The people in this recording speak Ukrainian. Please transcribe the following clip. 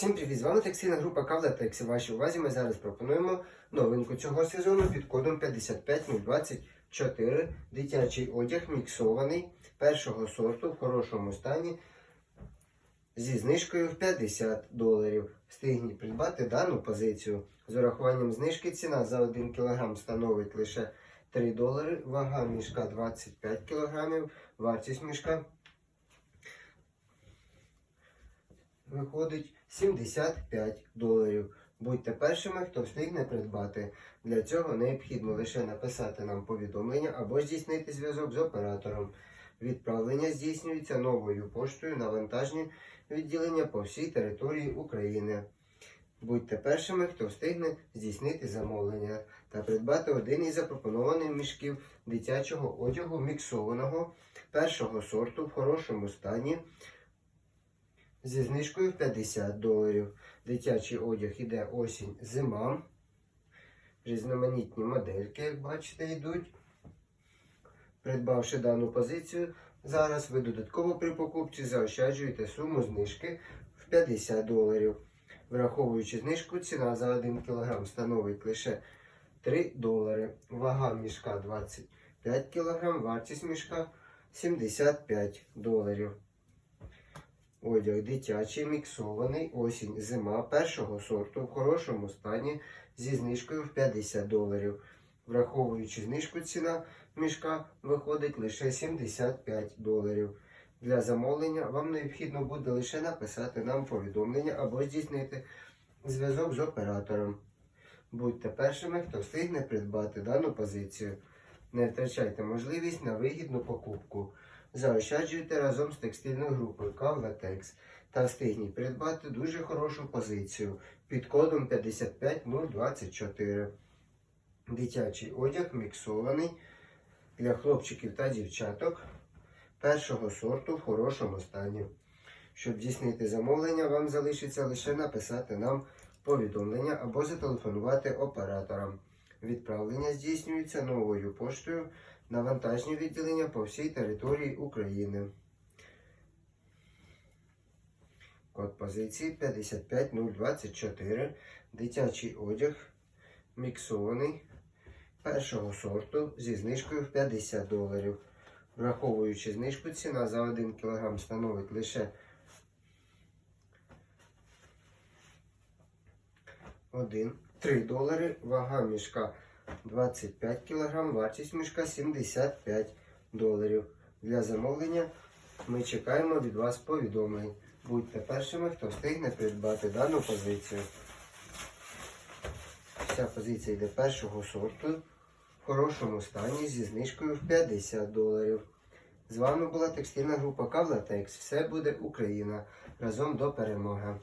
Всім привіт! З вами текстильна група Кавлатекс. І вашій увазі ми зараз пропонуємо новинку цього сезону під кодом 55024. Дитячий одяг міксований першого сорту в хорошому стані зі знижкою в 50 доларів. Встигніть придбати дану позицію. З урахуванням знижки ціна за 1 кг становить лише 3 долари, вага мішка 25 кг, вартість мішка виходить 75 доларів. Будьте першими, хто встигне придбати. Для цього необхідно лише написати нам повідомлення або здійснити зв'язок з оператором. Відправлення здійснюється новою поштою на вантажні відділення по всій території України. Будьте першими, хто встигне здійснити замовлення та придбати один із запропонованих мішків дитячого одягу міксованого першого сорту в хорошому стані зі знижкою в 50 доларів. Дитячий одяг іде осінь зима. Різноманітні модельки, як бачите, йдуть. Придбавши дану позицію, зараз ви додатково при покупці заощаджуєте суму знижки в 50 доларів. Враховуючи знижку, ціна за 1 кг становить лише 3 долари. Вага мішка 25 кг, вартість мішка 75 доларів. Одяг дитячий, міксований, осінь, зима першого сорту в хорошому стані зі знижкою в 50 доларів. Враховуючи знижку ціна мішка виходить лише 75 доларів. Для замовлення вам необхідно буде лише написати нам повідомлення або здійснити зв'язок з оператором. Будьте першими, хто встигне придбати дану позицію. Не втрачайте можливість на вигідну покупку. Заощаджуйте разом з текстильною групою Кавлатекс та встигніть придбати дуже хорошу позицію під кодом 55024. Дитячий одяг міксований для хлопчиків та дівчаток першого сорту в хорошому стані. Щоб здійснити замовлення, вам залишиться лише написати нам повідомлення або зателефонувати операторам. Відправлення здійснюється новою поштою на вантажні відділення по всій території України. Код позиції 55024. Дитячий одяг міксований першого сорту зі знижкою в 50 доларів. Враховуючи знижку, ціна за 1 кг становить лише 1, 3 долари, вага мішка 25 кг, вартість мішка 75 доларів. Для замовлення ми чекаємо від вас повідомлень. Будьте першими, хто встигне придбати дану позицію. Вся позиція йде першого сорту в хорошому стані зі знижкою в 50 доларів. З вами була текстильна група Кавлатекс. Все буде Україна. Разом до перемоги.